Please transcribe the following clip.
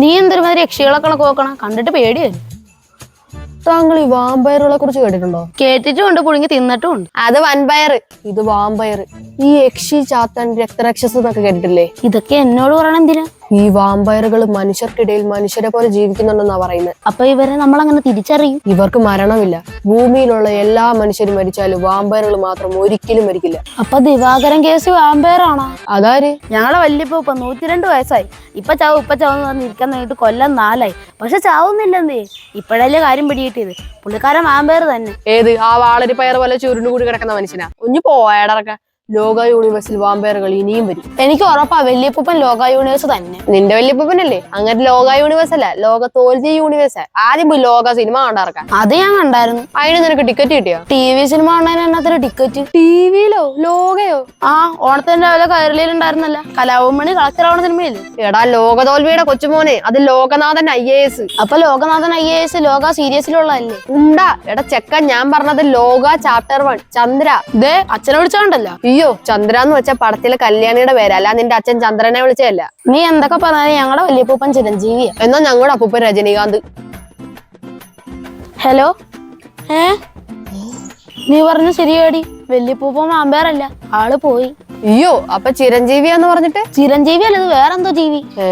നീ എന്തൊരുമാതിരി യക്ഷികളെ കണക്ക് നോക്കണം? കണ്ടിട്ട് പേടിയായി താങ്കൾ ഈ വാമ്പയറുകളെ കുറിച്ച് കേട്ടിട്ടുണ്ടോ? കേട്ടിട്ടുണ്ട് പുഴുങ്ങി തിന്നിട്ടുണ്ട്. അത് വൻപയർ ഇത് വാമ്പയർ ഈ യക്ഷി ചാത്തൻ രക്തരക്ഷസ് എന്നൊക്കെ കേട്ടിട്ടില്ലേ? ഇതൊക്കെ എന്നോട് പറയണം എന്തിനാ? ഈ വാമ്പയറുകൾ മനുഷ്യർക്കിടയിൽ മനുഷ്യരെ പോലെ ജീവിക്കുന്നുണ്ടെന്നാ പറയുന്നത്. അപ്പൊ ഇവരെ നമ്മൾ അങ്ങനെ തിരിച്ചറിയും? ഇവർക്ക് മരണമില്ല. ഭൂമിയിലുള്ള എല്ലാ മനുഷ്യരും മരിച്ചാലും വാമ്പയറുകൾ മാത്രം ഒരിക്കലും മരിക്കില്ല. അപ്പൊ ദിവാകരൻ കേസ് വാമ്പയറാണോ? അതാര്? ഞങ്ങളെ വല്യപ്പോ ഇപ്പൊ നൂറ്റിരണ്ട് വയസ്സായി. ഇപ്പൊ ചാവും ഇപ്പൊ ചാവും പറഞ്ഞിരിക്കാൻ കൊല്ലം നാലായി. പക്ഷെ ചാവുന്നില്ലെന്നേ ഇപ്പോഴല്ലേ കാര്യം പിടികിട്ടിയത് പുള്ളിക്കാരൻ വാമ്പയർ തന്നെ. ഏത്? ആ വാളരി പയർ പോലെ ചുരുണ്ടുകൂടി കിടക്കുന്ന മനുഷ്യനാ. ഒന്ന് പോയടക്ക ലോക യൂണിവേഴ്സിൽ വാമ്പയറുകൾ ഇനിയും വരും. എനിക്ക് ഉറപ്പാ വല്യപ്പൂപ്പൻ ലോക യൂണിവേഴ്സ് തന്നെ. നിന്റെ വല്യപ്പൂപ്പനല്ലേ? അങ്ങനെ ലോക യൂണിവേഴ്സ് അല്ല ലോക തോൽവി യൂണിവേഴ്സ് ആദ്യം പോയി ലോക സിനിമ കണ്ടിറക്കാം അത് ഞാൻ കണ്ടായിരുന്നു. അതിന് നിനക്ക് ടിക്കറ്റ് കിട്ടിയോ? ടി വി സിനിമ കാണാൻ ടിക്കറ്റ് ടിക്കറ്റ് ടിവിയിലോ ലോകയോ? ആ ഓണത്തിന്റെ രാവിലെ കയറിലുണ്ടായിരുന്നല്ല കലാഭവമണി കളക്ടർ ആവണ സിനിമയില്ലേ എടാ ലോക തോൽവിയുടെ കൊച്ചുമോനെ അത് ലോകനാഥൻ ഐ എ എസ്. അപ്പൊ ലോകനാഥൻ ഐ എ എസ് ലോക സീരിയസിലുള്ളതല്ലേ ഉണ്ടാ. എടാ ചെക്കൻ ഞാൻ പറഞ്ഞത് ലോക ചാപ്റ്റർ വൺ ചന്ദ്ര. ഇതേ അച്ഛനെ വിളിച്ചോണ്ടല്ലോ. അയ്യോ ചന്ദ്ര എന്ന് വെച്ച പടത്തിലെ കല്യാണിയുടെ പേരല്ല അല്ല നിന്റെ അച്ഛൻ ചന്ദ്രനെ വിളിച്ചതല്ല? നീ എന്തൊക്കെ പറഞ്ഞാലും ഞങ്ങളുടെ വല്യപ്പൂപ്പൻ ചിരഞ്ജീവി എന്നാ ഞങ്ങളുടെ അപ്പൂപ്പൻ രജനീകാന്ത്. ഹലോ? ഏ? നീ പറഞ്ഞ ശരിയാടി. വല്യപ്പൂപ്പൻ മാമ്പേറല്ല ആൾ പോയി. അയ്യോ അപ്പൊ ചിരഞ്ജീവിയാന്ന് പറഞ്ഞിട്ട്? ചിരഞ്ജീവി അല്ലത് വേറെന്തോ ജീവി. ഏ?